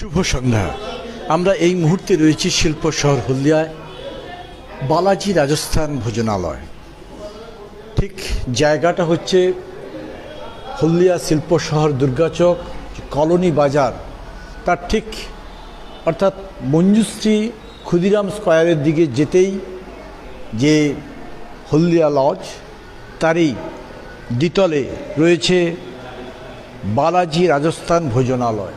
শুভ সন্ধ্যা। আমরা এই মুহূর্তে রয়েছি শিল্প শহর হলদিয়ায়, বালাজি রাজস্থান ভোজনালয়। ঠিক জায়গাটা হচ্ছে হলদিয়া শিল্প শহর দুর্গাচক কলোনি বাজার। তার ঠিক অর্থাৎ মঞ্জুশ্রী ক্ষুদিরাম স্কোয়ারের দিকে যেতেই যে হলদিয়া লজ, তারই দ্বিতলে রয়েছে বালাজি রাজস্থান ভোজনালয়।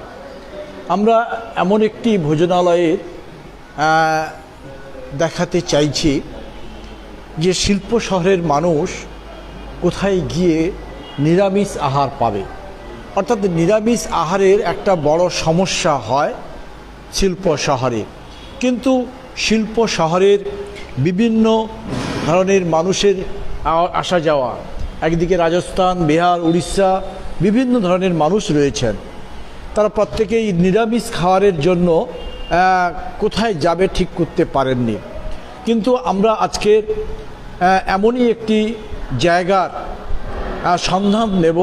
আমরা এমন একটি ভোজনালয়ের দেখাতে চাইছি যে শিল্প শহরের মানুষ কোথায় গিয়ে নিরামিষ আহার পাবে। অর্থাৎ নিরামিষ আহারের একটা বড় সমস্যা হয় শিল্প শহরে। কিন্তু শিল্প শহরের বিভিন্ন ধরনের মানুষের আসা যাওয়া, একদিকে রাজস্থান, বিহার, উড়িষ্যা, বিভিন্ন ধরনের মানুষ রয়েছেন। তারা প্রত্যেকেই নিরামিষ খাওয়ারের জন্য কোথায় যাবে ঠিক করতে পারেননি। কিন্তু আমরা আজকের এমনই একটি জায়গার সন্ধান নেব।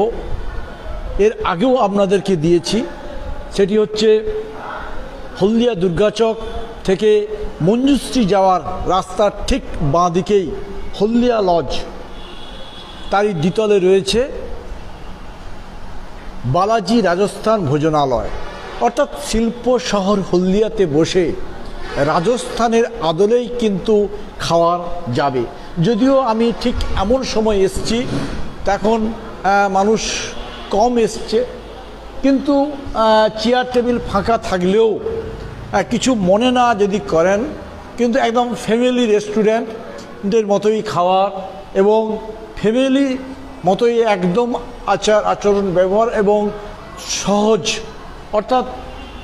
এর আগেও আপনাদেরকে দিয়েছি। সেটি হচ্ছে হলদিয়া দুর্গাচক থেকে মঞ্জুশ্রী যাওয়ার রাস্তার ঠিক বাঁ দিকেই হলদিয়া লজ, তারই দ্বিতলে রয়েছে। বালাজি রাজস্থান ভোজনালয়, অর্থাৎ শিল্প শহর হলদিয়াতে বসে রাজস্থানের আদলেই কিন্তু খাওয়া যাবে। যদিও আমি ঠিক এমন সময় এসছি, তখন মানুষ কম এসছে, কিন্তু চেয়ার টেবিল ফাঁকা থাকলেও কিছু মনে না যদি করেন, কিন্তু একদম ফ্যামিলি রেস্টুরেন্টের মতোই খাওয়ার এবং ফ্যামিলি মতোই একদম আচার, আচরণ, ব্যবহার এবং সহজ। অর্থাৎ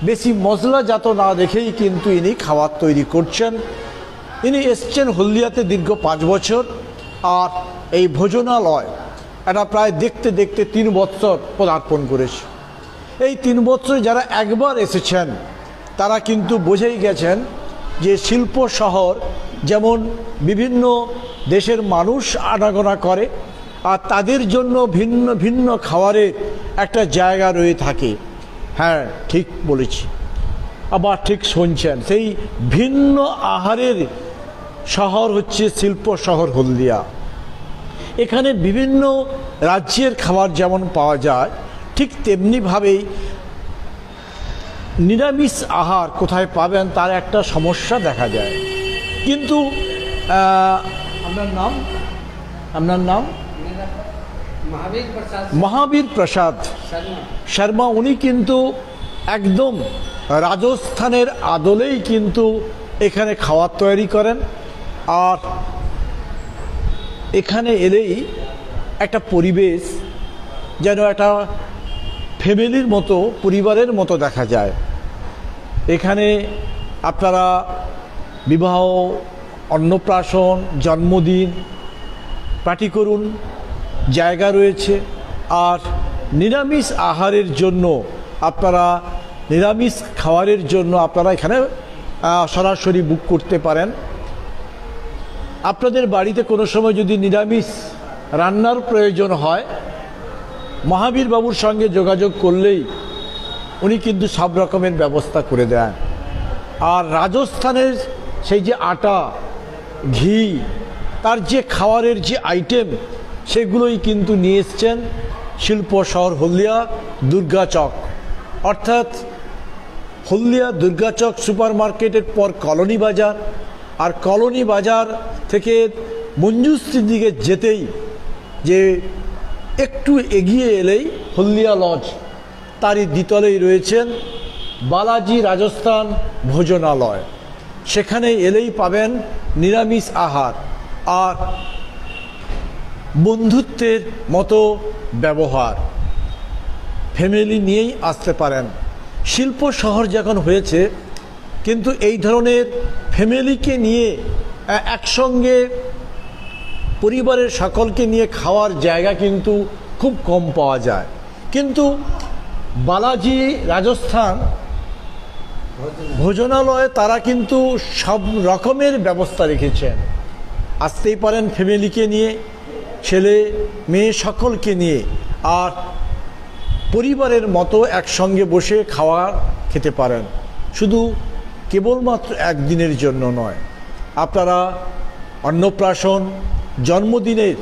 বেশি মশলাজাত না দেখেই কিন্তু ইনি খাবার তৈরি করছেন। ইনি এসছেন হলদিয়াতে দীর্ঘ পাঁচ বছর আর এই ভোজনালয় এটা প্রায় দেখতে দেখতে তিন বছর পদার্পণ করেছে। এই তিন বছরে যারা একবার এসেছেন, তারা কিন্তু বুঝেই গেছেন যে শিল্প শহর যেমন বিভিন্ন দেশের মানুষ আনাগোনা করে আর তাদের জন্য ভিন্ন ভিন্ন খাবারের একটা জায়গা রয়ে থাকে। হ্যাঁ ঠিক বলেছি। আবার ঠিক শুনছেন, সেই ভিন্ন আহারের শহর হচ্ছে শিল্প শহর হলদিয়া। এখানে বিভিন্ন রাজ্যের খাবার যেমন পাওয়া যায়, ঠিক তেমনিভাবেই নিরামিষ আহার কোথায় পাবেন তার একটা সমস্যা দেখা যায়। কিন্তু আপনার নাম? আপনার নাম? মহাবীর প্রসাদ শর্মা। উনি কিন্তু একদম রাজস্থানের আদলেই কিন্তু এখানে খাওয়ার তৈরি করেন। আর এখানে এলেই একটা পরিবেশ যেন একটা ফ্যামিলির মতো পরিবারের মতো দেখা যায়। এখানে আপনারা বিবাহ অন্নপ্রাশন জন্মদিন পার্টি করুন। জায়গা রয়েছে। আর নিরামিষ আহারের জন্য আপনারা, নিরামিষ খাবারের জন্য আপনারা এখানে সরাসরি বুক করতে পারেন। আপনাদের বাড়িতে কোনো সময় যদি নিরামিষ রান্নার প্রয়োজন হয়, মহাবীর বাবুর সঙ্গে যোগাযোগ করলেই উনি কিন্তু সব রকমের ব্যবস্থা করে দেন। আর রাজস্থানের সেই যে আটা, ঘি, তার যে খাবারের যে আইটেম সেগুলোই কিন্তু নিয়ে এসছেন শিল্প শহর হলদিয়া দুর্গাচক অর্থাৎ হলদিয়া দুর্গাচক সুপার মার্কেটের পর কলোনি বাজার। আর কলোনি বাজার থেকে মঞ্জুশ্রীর দিকে যেতেই যে একটু এগিয়ে এলেই হলদিয়া লজ, তারই দ্বিতলেই রয়েছেন বালাজি রাজস্থান ভোজনালয়। সেখানে এলেই পাবেন নিরামিষ আহার। আর বন্ধুত্বের মতো ব্যবহার। ফ্যামিলি নিয়েই আসতে পারেন। শিল্প শহর যখন হয়েছে, কিন্তু এই ধরনের ফ্যামিলিকে নিয়ে একসঙ্গে পরিবারের সকলকে নিয়ে খাওয়ার জায়গা কিন্তু খুব কম পাওয়া যায়। কিন্তু বালাজি রাজস্থান ভোজনালয়ে তারা কিন্তু সব রকমের ব্যবস্থা রেখেছেন। আসতেই পারেন ফ্যামিলিকে নিয়ে ছেলে, মেয়ে সকলকে নিয়ে আর পরিবারের মতো একসঙ্গে বসে খাওয়া খেতে খেতে পারেন। শুধু কেবলমাত্র একদিনের জন্য নয়। আপনারা অন্নপ্রাশন, জন্মদিনের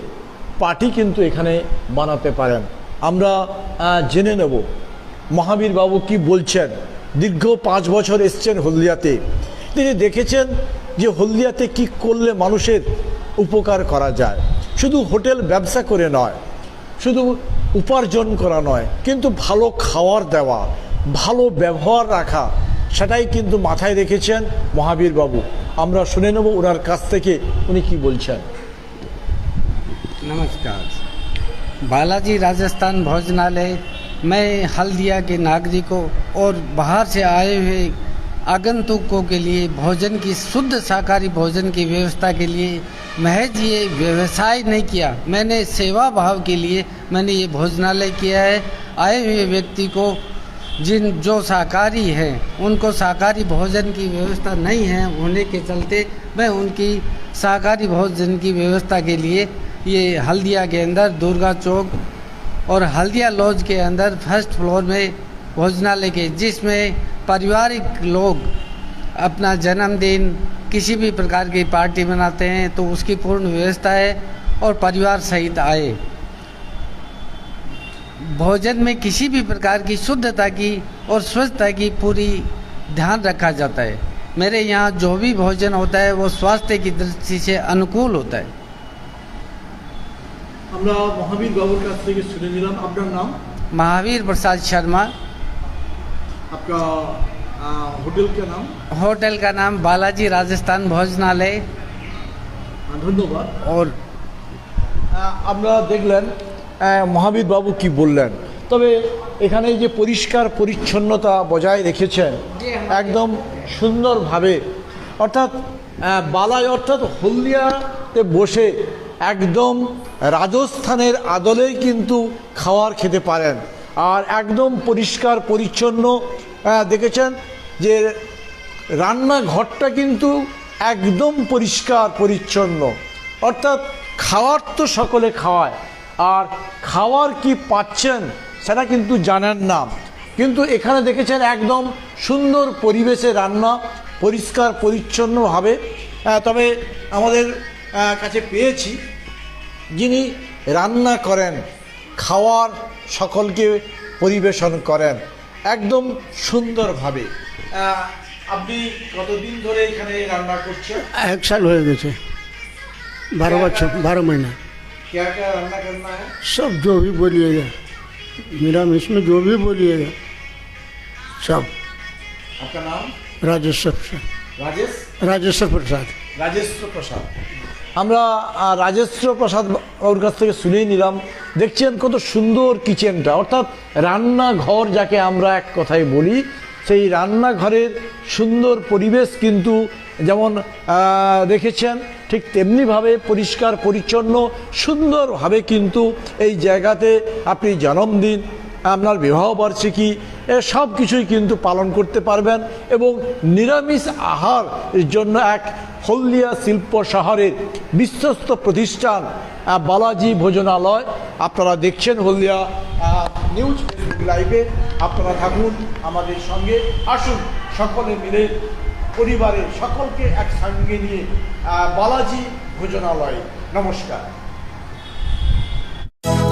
পার্টি কিন্তু এখানে বানাতে পারেন। আমরা জেনে নেব। মহাবীর বাবু কি বলছেন? দীর্ঘ পাঁচ বছর এসছেন হলদিয়াতে। তিনি দেখেছেন যে হলদিয়াতে কি করলে মানুষের উপকার করা যায়। শুধু হোটেল ব্যবসা করে নয় শুধু উপার্জন করা নয় কিন্তু ভালো খাওয়ার দেওয়া ভালো ব্যবহার রাখা সেটাই কিন্তু মাথায় রেখেছেন মহাবীর বাবু আমরা শুনে নেব ওনার কাছ থেকে উনি কি বলছেন नमस्कार बालाजी राजस्थान भोजनालय मैं हल्दिया के नागरिकों और बाहर से आए हुए आगंतुकों के लिए, भोजन की, शुद्ध शाकाहारी भोजन की व्यवस्था के लिए, महज ये व्यवसाय नहीं किया। मैंने सेवा भाव के लिए, मैंने ये भोजनालय किया है। आए हुए व्यक्ति को, जिन, जो शाकाहारी हैं, उनको शाकाहारी भोजन की व्यवस्था नहीं है, होने के चलते मैं उनकी शाकाहारी भोजन की व्यवस्था के लिए, ये हल्दिया के अंदर, दुर्गा चौक और हल्दिया लॉज के अंदर, फ़र्स्ट फ्लोर में भोजनालय के, जिसमें पारिवारिक लोग अपना जन्मदिन किसी भी प्रकार की पार्टी मनाते हैं तो उसकी पूर्ण व्यवस्था है और परिवार सहित आए भोजन में किसी भी प्रकार की शुद्धता की और स्वच्छता की पूरी ध्यान रखा जाता है मेरे यहाँ जो भी भोजन होता है वो स्वास्थ्य की दृष्टि से अनुकूल होता है আমরা মহাবীর বাবুর কাছ থেকে শুনে নিলাম আপনার নাম महावीर प्रसाद शर्मा आपका होटल का नाम होटल का नाम बालाजी राजस्थान भोजनालय ধন্যবাদ और আমরা দেখলেন আহ, মহাবীর বাবু কি বললেন তবে এখানে যে পরিষ্কার পরিচ্ছন্নতা বজায় রেখেছেন একদম সুন্দরভাবে অর্থাৎ আহ, বালাই অর্থাৎ হলদিয়াতে বসে একদম রাজস্থানের আদলেই কিন্তু খাওয়ার খেতে পারেন আর একদম পরিষ্কার পরিচ্ছন্ন আহ, দেখেছেন যে রান্নাঘরটা কিন্তু একদম পরিষ্কার পরিচ্ছন্ন। অর্থাৎ খাওয়ার তো সকলে খাওয়ায় আর খাওয়ার কি পাচ্ছেন সেটা কিন্তু জানেন না। কিন্তু এখানে দেখেছেন একদম সুন্দর পরিবেশে রান্না পরিষ্কার পরিচ্ছন্নভাবে। আহ, তবে আমাদের কাছে পেয়েছি যিনি রান্না করেন খাওয়ার সকলকে পরিবেশন করেন। একদম সুন্দরভাবে। আপনি কতদিন ধরে এখানে রান্না করছেন? এক সাল হয়ে গেছে। বারো বছর বারো মহিনা। সব জবি বলিয়ে যায় নিরামিষ মে জবি বলিয়ে বলিয়েগা সব। রাজেশ্বর রাজেশ? রাজেশ্বর প্রসাদ। রাজেশ্বর প্রসাদ। আমরা আহ, রাজেশ্র প্রসাদ ওর কাছ থেকে শুনেই নিলাম দেখছেন কত সুন্দর কিচেনটা। অর্থাৎ রান্নাঘর যাকে আমরা এক কথায় বলি সেই রান্নাঘরের সুন্দর পরিবেশ কিন্তু যেমন রেখেছেন ঠিক তেমনিভাবে পরিষ্কার পরিচ্ছন্ন সুন্দরভাবে কিন্তু এই জায়গাতে আপনি জন্মদিন আপনার বিবাহ বার্ষিকী এ সব কিছুই কিন্তু পালন করতে পারবেন এবং নিরামিষ আহার জন্য এক হলদিয়া শিল্প শহরের বিশ্বস্ত প্রতিষ্ঠান বালাজি ভোজনালয়। আপনারা দেখছেন হলদিয়া নিউজ ফেসবুক লাইভে। আপনারা থাকুন আমাদের সঙ্গে, আসুন সকলে মিলে পরিবারের সকলকে একসঙ্গে নিয়ে বালাজি ভোজনালয়। নমস্কার।